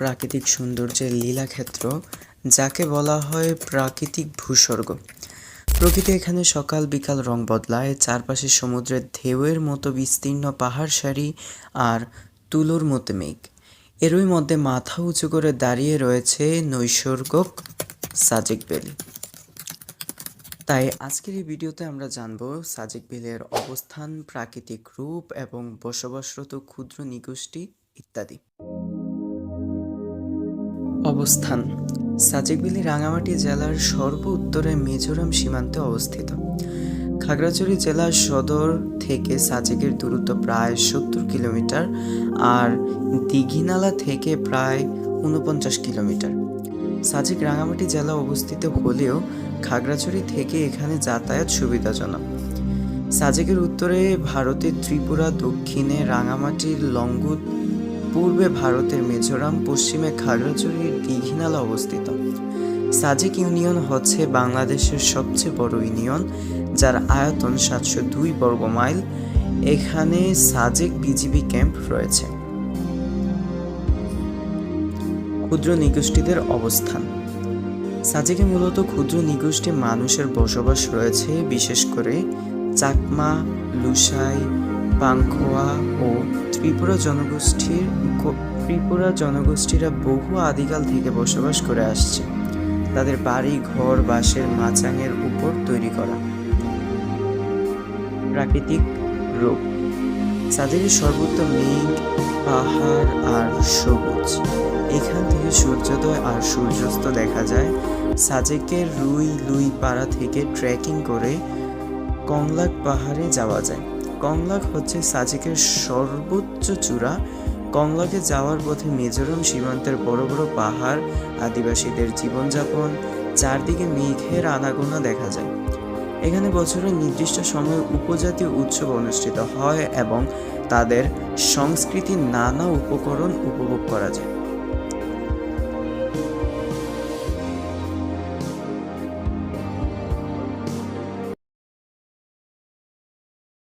প্রাকৃতিক সৌন্দর্যের লীলাক্ষেত্র, যাকে বলা হয় প্রাকৃতিক ভূস্বর্গ। প্রকৃতি এখানে সকাল বিকাল রং বদলায়, চারপাশে সমুদ্রের ঢেউয়ের মতো বিস্তীর্ণ পাহাড় সারি আর তুলোর মতো মেঘ। এরই মধ্যে মাথা উঁচু করে দাঁড়িয়ে রয়েছে নৈসর্গক সাজেক ভ্যালি তাই আজকের এই ভিডিওতে আমরা জানব সাজেক ভ্যালির অবস্থান, প্রাকৃতিক রূপ এবং বসবাসরত ক্ষুদ্র নিগোষ্ঠী ইত্যাদি। অবস্থান। সাজেকবিলি রাঙামাটি জেলার সর্ব উত্তরে মিজোরাম সীমান্তে অবস্থিত। খাগড়াছড়ি জেলার সদর থেকে সাজেকের দূরত্ব প্রায় সত্তর কিলোমিটার আর দিঘিনালা থেকে প্রায় উনপঞ্চাশ কিলোমিটার। সাজেক রাঙামাটি জেলা অবস্থিত হলেও খাগড়াছড়ি থেকে এখানে যাতায়াত সুবিধাজনক। সাজেকের উত্তরে ভারতের ত্রিপুরা, দক্ষিণে রাঙামাটির লঙ্গুত পূর্বে ভারতের মিজোরাম, পশ্চিমে খাগড়াছড়ির দীঘিনালা অবস্থিত। সাজেক ইউনিয়ন হচ্ছে বাংলাদেশের সবচেয়ে বড় ইউনিয়ন, যার আয়তন সাতশো দুই বর্গ মাইল। এখানে সাজেক বিজিবি ক্যাম্প রয়েছে। ক্ষুদ্র নিগোষ্ঠীদের অবস্থান। সাজেকে মূলত ক্ষুদ্র নিগোষ্ঠী মানুষের বসবাস রয়েছে, বিশেষ করে চাকমা, লুসাই, পাংখোয়া ও ত্রিপুরা জনগোষ্ঠীর ত্রিপুরা জনগোষ্ঠীরা বহু আদিকাল থেকে বসবাস করে আসছে। তাদের বাড়ি, ঘর, বাঁশের মাচাঙের উপর তৈরি করা। প্রাকৃতিক রূপ। সাজেকের সর্বত্র মেঘ, পাহাড় আর সবুজ। এখান থেকে সূর্যোদয় আর সূর্যাস্ত দেখা যায়। সাজেকের রুই লুই পাড়া থেকে ট্রেকিং করে কংলাক পাহাড়ে যাওয়া যায়। কংলাক হচ্ছে সাজিকের সর্বোচ্চ চূড়া। কংলাকে যাওয়ার পথে মিজোরাম সীমান্তের বড় বড় পাহাড়, আদিবাসীদের জীবনযাপন, চারদিকে মেঘের আনাগোনা দেখা যায়। এখানে বছরের নির্দিষ্ট সময়ে উপজাতীয় উৎসব অনুষ্ঠিত হয় এবং তাদের সংস্কৃতির নানা উপকরণ উপভোগ করা যায়।